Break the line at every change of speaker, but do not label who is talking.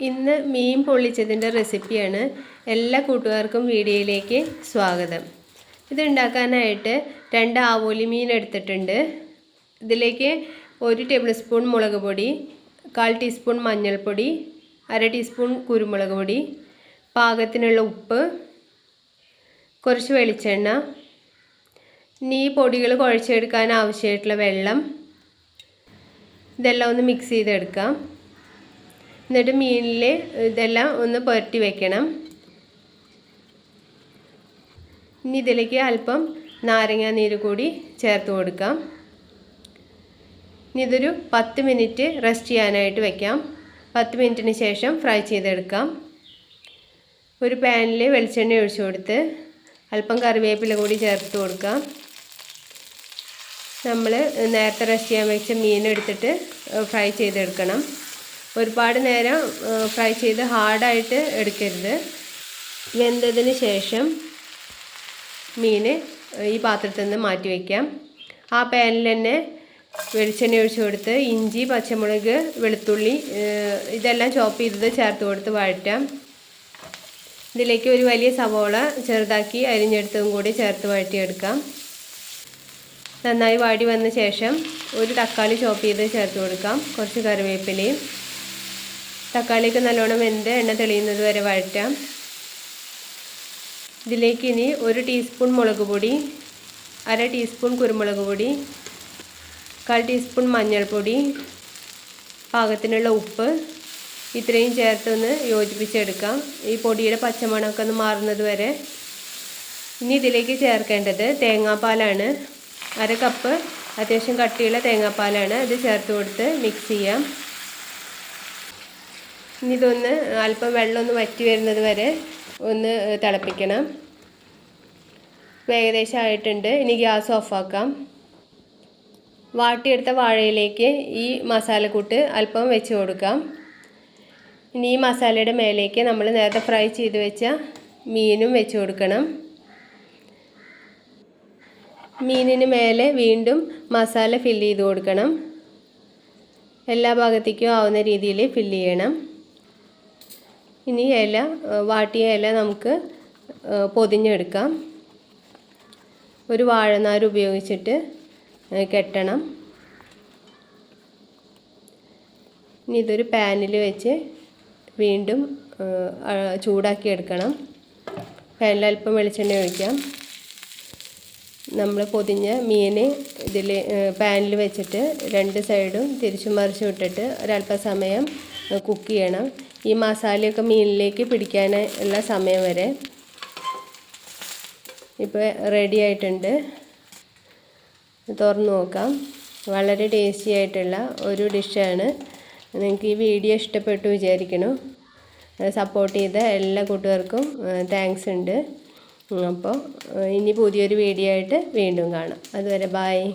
ഇന്ന് മീൻ പൊള്ളിച്ചതിന്റെ റെസിപ്പിയാണ് എല്ലാ കൂട്ടുകാർക്കും വീഡിയോയിലേക്ക് സ്വാഗതം. ഇത് ഉണ്ടാക്കാനായിട്ട് രണ്ട് ആവോലി മീൻ എടുത്തിട്ടുണ്ട്. ഇതിലേക്ക് ഒരു ടേബിൾ സ്പൂൺ മുളക് പൊടി കാൽ ടീസ്പൂൺ മഞ്ഞൾപ്പൊടി അര ടീസ്പൂൺ കുരുമുളക് പൊടി പാകത്തിനുള്ള ഉപ്പ് കുറച്ച് വെളിച്ചെണ്ണ നീ പൊടികൾ കുഴച്ചെടുക്കാൻ ആവശ്യമായിട്ടുള്ള വെള്ളം. ഇതെല്ലാം ഒന്ന് മിക്സ് ചെയ്തെടുക്കാം. എന്നിട്ട് മീനിൽ ഇതെല്ലാം ഒന്ന് പുരട്ടി വെക്കണം. ഇനി ഇതിലേക്ക് അല്പം നാരങ്ങ നീര് കൂടി ചേർത്ത് കൊടുക്കാം. ഇനി ഇതൊരു പത്ത് മിനിറ്റ് റെസ്റ്റ് ചെയ്യാനായിട്ട് വെക്കാം. പത്ത് മിനിറ്റിന് ശേഷം ഫ്രൈ ചെയ്തെടുക്കാം. ഒരു പാനിൽ വെളിച്ചെണ്ണ ഒഴിച്ചു കൊടുത്ത് അല്പം കറിവേപ്പില കൂടി ചേർത്ത് കൊടുക്കാം. നമ്മൾ നേരത്തെ റെസ്റ്റ് ചെയ്യാൻ വെച്ച മീൻ എടുത്തിട്ട് ഫ്രൈ ചെയ്തെടുക്കണം. ഒരുപാട് നേരം ഫ്രൈ ചെയ്ത് ഹാർഡായിട്ട് എടുക്കരുത്. വെന്തതിന് ശേഷം മീൻ ഈ പാത്രത്തിൽ നിന്ന് മാറ്റി വയ്ക്കാം ആ പാനിൽ തന്നെ വെളിച്ചെണ്ണ ഒഴിച്ചു കൊടുത്ത് ഇഞ്ചി പച്ചമുളക് വെളുത്തുള്ളി ഇതെല്ലാം ചോപ്പ് ചെയ്തത് ചേർത്ത് കൊടുത്ത് വഴറ്റാം. ഇതിലേക്ക് ഒരു വലിയ സവോള ചെറുതാക്കി അരിഞ്ഞെടുത്തതും കൂടി ചേർത്ത് വഴറ്റിയെടുക്കാം. നന്നായി വാടി വന്ന ശേഷം ഒരു തക്കാളി ചോപ്പ് ചെയ്ത് ചേർത്ത് കൊടുക്കാം. കുറച്ച് കറിവേപ്പിലയും തക്കാളിയൊക്കെ നല്ലോണം വെന്ത് എണ്ണ തെളിയുന്നത് വരെ വഴറ്റാം. ഇതിലേക്ക് ഇനി ഒരു ടീസ്പൂൺ മുളക് പൊടി അര ടീസ്പൂൺ കുരുമുളക് പൊടി കാൽ ടീസ്പൂൺ മഞ്ഞൾപ്പൊടി പാകത്തിനുള്ള ഉപ്പ് ഇത്രയും ചേർത്തൊന്ന് യോജിപ്പിച്ചെടുക്കാം. ഈ പൊടിയുടെ പച്ചമണമൊക്കെ ഒന്ന് മാറുന്നത് വരെ. ഇനി ഇതിലേക്ക് ചേർക്കേണ്ടത് തേങ്ങാപ്പാലാണ്. അര കപ്പ് അത്യാവശ്യം കട്ടിയുള്ള തേങ്ങാപ്പാലാണ് ഇത് ചേർത്ത് കൊടുത്ത് മിക്സ് ചെയ്യാം. ഇനി ഇതൊന്ന് അല്പം വെള്ളം ഒന്ന് വറ്റി വരുന്നത് വരെ ഒന്ന് തിളപ്പിക്കണം. ഏകദേശം ആയിട്ടുണ്ട്. ഇനി ഗ്യാസ് ഓഫാക്കാം വാട്ടിയെടുത്ത വാഴയിലേക്ക് ഈ മസാലക്കൂട്ട് അല്പം വെച്ച് കൊടുക്കാം. ഇനി ഈ മസാലയുടെ മേലേക്ക് നമ്മൾ നേരത്തെ ഫ്രൈ ചെയ്ത് വെച്ച മീനും വെച്ച് കൊടുക്കണം. മീനിന് മേലെ വീണ്ടും മസാല ഫില്ല് ചെയ്ത് കൊടുക്കണം. എല്ലാ ഭാഗത്തേക്കും ആവുന്ന രീതിയിൽ ഫില്ല് ചെയ്യണം. ഇനി ഇല വാട്ടിയ ഇല നമുക്ക് പൊതിഞ്ഞെടുക്കാം. ഒരു വാഴനാര് ഉപയോഗിച്ചിട്ട് കെട്ടണം. ഇനി ഇതൊരു പാനിൽ വെച്ച് വീണ്ടും ചൂടാക്കി എടുക്കണം പാനിൽ അല്പം വെളിച്ചെണ്ണ ഒഴിക്കാം. നമ്മൾ പൊതിഞ്ഞ മീൻ ഇതിൽ പാനിൽ വെച്ചിട്ട് രണ്ട് സൈഡും തിരിച്ചു മറിച്ചു വിട്ടിട്ട് ഒരല്പസമയം കുക്ക് ചെയ്യണം. ഈ മസാലയൊക്കെ മീനിലേക്ക് പിടിക്കാൻ ഉള്ള സമയം വരെ ഇപ്പോൾ റെഡി ആയിട്ടുണ്ട്. തുറന്നു നോക്കാം. വളരെ ടേസ്റ്റി ആയിട്ടുള്ള ഒരു ഡിഷാണ് നിങ്ങൾക്ക് ഈ വീഡിയോ ഇഷ്ടപ്പെട്ടു വിചാരിക്കണം സപ്പോർട്ട് ചെയ്ത എല്ലാ കൂട്ടുകാർക്കും താങ്ക്സ് ഉണ്ട്. അപ്പോൾ ഇനി പുതിയൊരു വീഡിയോ ആയിട്ട് വീണ്ടും കാണാം. അതുവരെ ബായ്